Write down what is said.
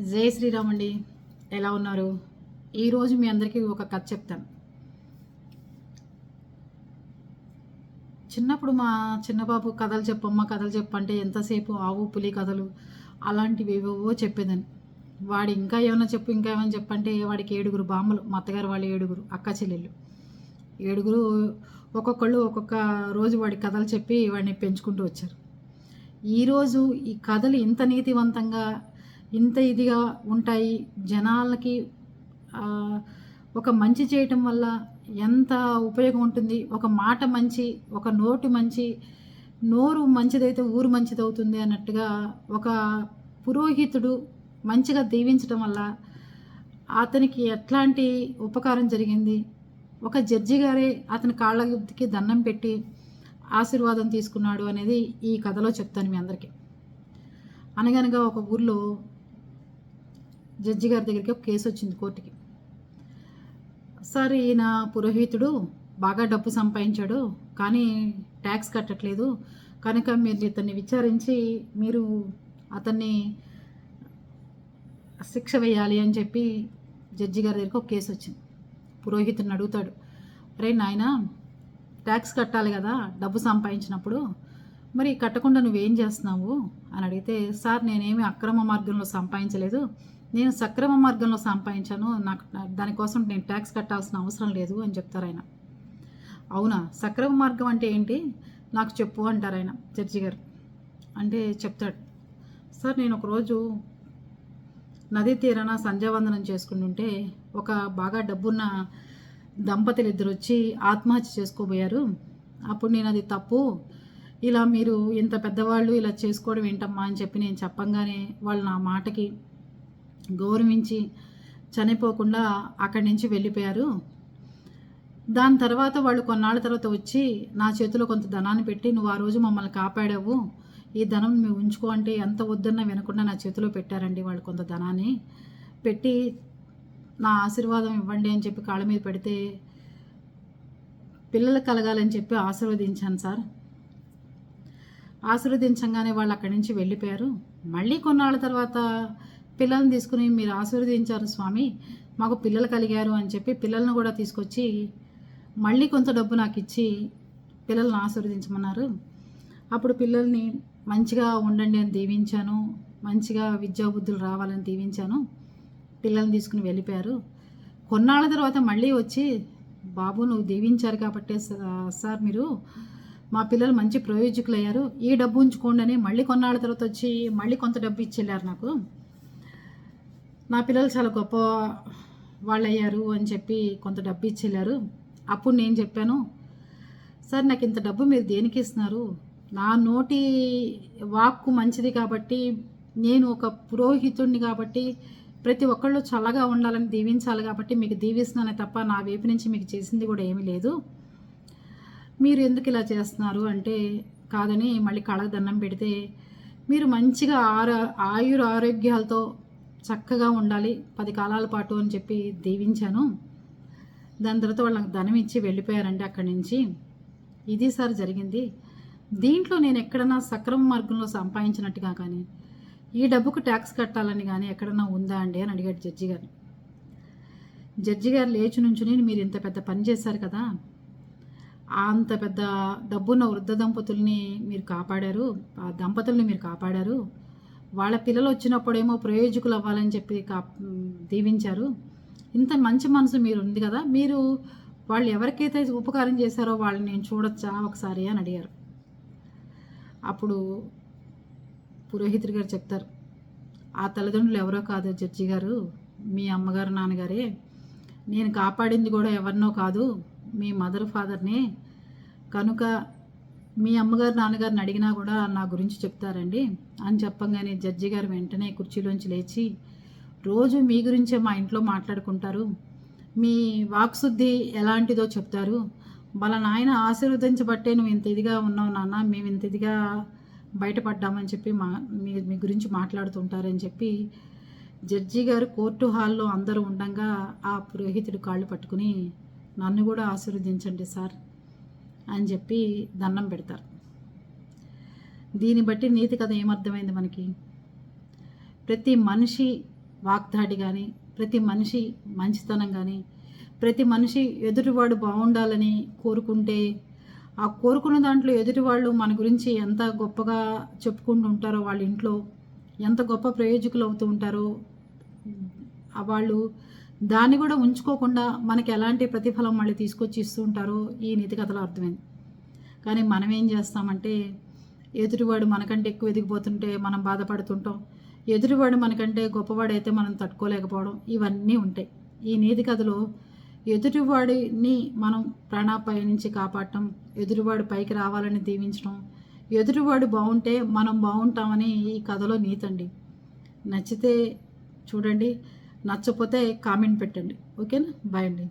జై శ్రీరామ్ అండి. ఎలా ఉన్నారు? ఈరోజు మీ అందరికీ ఒక కథ చెప్తాను. చిన్నప్పుడు మా చిన్నబాబు కథలు చెప్పమ్మ కథలు చెప్పంటే ఎంతసేపు ఆవు పులి కథలు అలాంటివి ఏవేవో చెప్పేదని వాడు ఇంకా ఏమైనా చెప్పు ఇంకా ఏమైనా చెప్పంటే వాడికి ఏడుగురు బామ్మలు. మా అత్తగారు వాళ్ళు ఏడుగురు అక్క చెల్లెళ్ళు. ఏడుగురు ఒక్కొక్కళ్ళు ఒక్కొక్క రోజు వాడి కథలు చెప్పి వాడిని పెంచుకుంటూ వచ్చారు. ఈరోజు ఈ కథలు ఇంత నీతివంతంగా ఇంత ఇదిగా ఉంటాయి. జనాలకి ఒక మంచి చేయటం వల్ల ఎంత ఉపయోగం ఉంటుంది. ఒక మాట మంచి ఒక నోటు మంచి నోరు మంచిదైతే ఊరు మంచిది అవుతుంది అన్నట్టుగా ఒక పురోహితుడు మంచిగా దీవించడం వల్ల అతనికి ఎట్లాంటి ఉపకారం జరిగింది? ఒక జడ్జి గారే అతని కాళ్ళకి దండం పెట్టి ఆశీర్వాదం తీసుకున్నాడు అనేది ఈ కథలో చెప్తాను మీ అందరికీ. అనగనగా ఒక ఊర్లో జడ్జి గారి దగ్గరికి ఒక కేసు వచ్చింది కోర్టుకి. సార్ ఈయన పురోహితుడు బాగా డబ్బు సంపాదించాడు కానీ ట్యాక్స్ కట్టట్లేదు. కనుక మీరు ఇతన్ని విచారించి మీరు అతన్ని శిక్ష వేయాలి అని చెప్పి జడ్జి గారి దగ్గరికి ఒక కేసు వచ్చింది. పురోహితుని అడుగుతాడు రే నాయన ట్యాక్స్ కట్టాలి కదా డబ్బు సంపాదించినప్పుడు. మరి కట్టకుండా నువ్వేం చేస్తున్నావు? అని అడిగితే సార్ నేనేమి అక్రమ మార్గంలో సంపాదించలేదు. నేను సక్రమ మార్గంలో సంపాదించాను నాకు దానికోసం నేను ట్యాక్స్ కట్టాల్సిన అవసరం లేదు అని చెప్తారు ఆయన. అవునా? సక్రమ మార్గం అంటే ఏంటి? నాకు చెప్పు అంటారు ఆయన జడ్జి గారు. అంటే చెప్తాడు సార్ నేను ఒకరోజు నదీ తీరాన సంధ్యావందనం చేసుకుంటుంటే ఒక బాగా డబ్బున్న దంపతులు ఇద్దరు వచ్చి ఆత్మహత్య చేసుకోబోయారు. అప్పుడు నేను అది తప్పు. ఇలా మీరు ఇంత పెద్దవాళ్ళు ఇలా చేసుకోవడం ఏంటమ్మా అని చెప్పి నేను చెప్పంగానే వాళ్ళు నా మాటకి గౌరవించి చనిపోకుండా అక్కడి నుంచి వెళ్ళిపోయారు. దాని తర్వాత వాళ్ళు కొన్నాళ్ళ తర్వాత వచ్చి నా చేతిలో కొంత ధనాన్ని పెట్టి నువ్వు ఆ రోజు మమ్మల్ని కాపాడావు. ఈ ధనం మేము ఉంచుకో అంటే ఎంత వద్దన్నా వినకుండా నా చేతిలో పెట్టారండి వాళ్ళు కొంత ధనాన్ని. పెట్టి నా ఆశీర్వాదం ఇవ్వండి అని చెప్పి కాళ్ళ మీద పెడితే పిల్లలు కలగాలని చెప్పి ఆశీర్వదించాను సార్. ఆశీర్వదించంగానే వాళ్ళు అక్కడి నుంచి వెళ్ళిపోయారు. మళ్ళీ కొన్నాళ్ళ తర్వాత పిల్లల్ని తీసుకుని మీరు ఆశీర్వదించారు స్వామి మాకు పిల్లలు కలిగారు అని చెప్పి పిల్లల్ని కూడా తీసుకొచ్చి మళ్ళీ కొంత డబ్బు నాకు ఇచ్చి పిల్లల్ని ఆశీర్వదించమన్నారు. అప్పుడు పిల్లల్ని మంచిగా ఉండండి అని దీవించాను మంచిగా విద్యాబుద్ధులు రావాలని దీవించాను పిల్లల్ని తీసుకుని వెళ్ళిపోయారు. కొన్నాళ్ళ తర్వాత మళ్ళీ వచ్చి బాబు నువ్వు దీవించారు కాబట్టి సార్ మీరు మా పిల్లలు మంచి ప్రయోజకులు అయ్యారు ఈ డబ్బు ఉంచుకోండి అని మళ్ళీ కొన్నాళ్ళ తర్వాత వచ్చి మళ్ళీ కొంత డబ్బు ఇచ్చెళ్ళారు నాకు. నా పిల్లలు చాలా గొప్ప వాళ్ళు అయ్యారు అని చెప్పి కొంత డబ్బు ఇచ్చేళ్ళారు అప్పుడు నేను చెప్పాను సార్ నాకు ఇంత డబ్బు మీరు దేనికి ఇస్తున్నారు? నా నోటి వాక్కు మంచిది కాబట్టి నేను ఒక పురోహితుడిని కాబట్టి ప్రతి ఒక్కళ్ళు చల్లగా ఉండాలని దీవించాలి కాబట్టి మీకు దీవిస్తున్నానే తప్ప నా వైపు నుంచి మీకు చేసింది కూడా ఏమీ లేదు. మీరు ఎందుకు ఇలా చేస్తున్నారు అంటే కాదని మళ్ళీ కళ్ళకు దండం పెడితే మీరు మంచిగా ఆరో ఆయుర ఆరోగ్యాలతో చక్కగా ఉండాలి. పది కాలాల పాటు అని చెప్పి దీవించాను. దాని తర్వాత వాళ్ళకి ధనం ఇచ్చి వెళ్ళిపోయారండి అక్కడి నుంచి. ఇది సార్ జరిగింది. దీంట్లో నేను ఎక్కడన్నా సక్రమ మార్గంలో సంపాదించినట్టుగా కానీ ఈ డబ్బుకు ట్యాక్స్ కట్టాలని కానీ ఎక్కడన్నా ఉందా అండి అని అడిగాడు జడ్జి గారు. జడ్జి గారు లేచి నుంచుని మీరు ఇంత పెద్ద పని చేశారు కదా. అంత పెద్ద డబ్బున్న వృద్ధ దంపతుల్ని మీరు కాపాడారు. ఆ దంపతుల్ని మీరు కాపాడారు. వాళ్ళ పిల్లలు వచ్చినప్పుడేమో ప్రయోజకులు అవ్వాలని చెప్పి కా దీవించారు. ఇంత మంచి మనసు మీరు ఉంది కదా మీరు వాళ్ళు ఎవరికైతే ఉపకారం చేశారో వాళ్ళని నేను చూడొచ్చా ఒకసారి అని అడిగారు. అప్పుడు పురోహితుడి గారు చెప్తారు ఆ తల్లిదండ్రులు ఎవరో కాదు జడ్జి గారు మీ అమ్మగారు నాన్నగారే. నేను కాపాడింది కూడా ఎవరినో కాదు మీ మదర్ ఫాదర్నే. కనుక మీ అమ్మగారు నాన్నగారిని అడిగినా కూడా నా గురించి చెప్తారండి. అని చెప్పంగానే జడ్జి గారు వెంటనే కుర్చీలోంచి లేచి రోజు మీ గురించే మా ఇంట్లో మాట్లాడుకుంటారు. మీ వాక్శుద్ధి ఎలాంటిదో చెప్తారు. వాళ్ళ నాయన ఆశీర్వదించబట్టే నువ్వు ఇంత ఇదిగా ఉన్నావు నాన్న. మేము ఇంత ఇదిగా బయటపడ్డామని చెప్పి మా మీ మీ గురించి మాట్లాడుతుంటారని చెప్పి జడ్జి గారు కోర్టు హాల్లో అందరూ ఉండగా ఆ పురోహితుడు కాళ్ళు పట్టుకుని నన్ను కూడా ఆశీర్వదించండి సార్. అని చెప్పి దండం పెడతారు. దీన్ని బట్టి నీతి కథ ఏమర్థమైంది మనకి? ప్రతి మనిషి వాగ్దాడి కానీ ప్రతి మనిషి మంచితనం కానీ ప్రతి మనిషి ఎదుటివాడు బాగుండాలని కోరుకుంటే ఆ కోరుకున్న దాంట్లో ఎదుటివాళ్ళు మన గురించి ఎంత గొప్పగా చెప్పుకుంటూ ఉంటారో వాళ్ళ ఇంట్లో ఎంత గొప్ప ప్రయోజకులు అవుతూ ఉంటారో వాళ్ళు దాన్ని కూడా ఉంచుకోకుండా మనకి ఎలాంటి ప్రతిఫలం మళ్ళీ తీసుకొచ్చి ఇస్తూ ఉంటారో ఈ నీతి కథలో అర్థమైంది. కానీ మనం ఏం చేస్తామంటే ఎదుటివాడు మనకంటే ఎక్కువ ఎదిగిపోతుంటే మనం బాధపడుతుంటాం. ఎదుటివాడు మనకంటే గొప్పవాడైతే మనం తట్టుకోలేకపోవడం ఇవన్నీ ఉంటాయి. ఈ నీతి కథలో ఎదుటివాడిని మనం ప్రాణాపాయ నుంచి కాపాడటం ఎదుటివాడు పైకి రావాలని దీవించడం ఎదుటివాడు బాగుంటే మనం బాగుంటామని ఈ కథలో నీతండి. నచ్చితే చూడండి. నచ్చపోతే కామెంట్ పెట్టండి. ఓకేనా? బాయ్ అండి.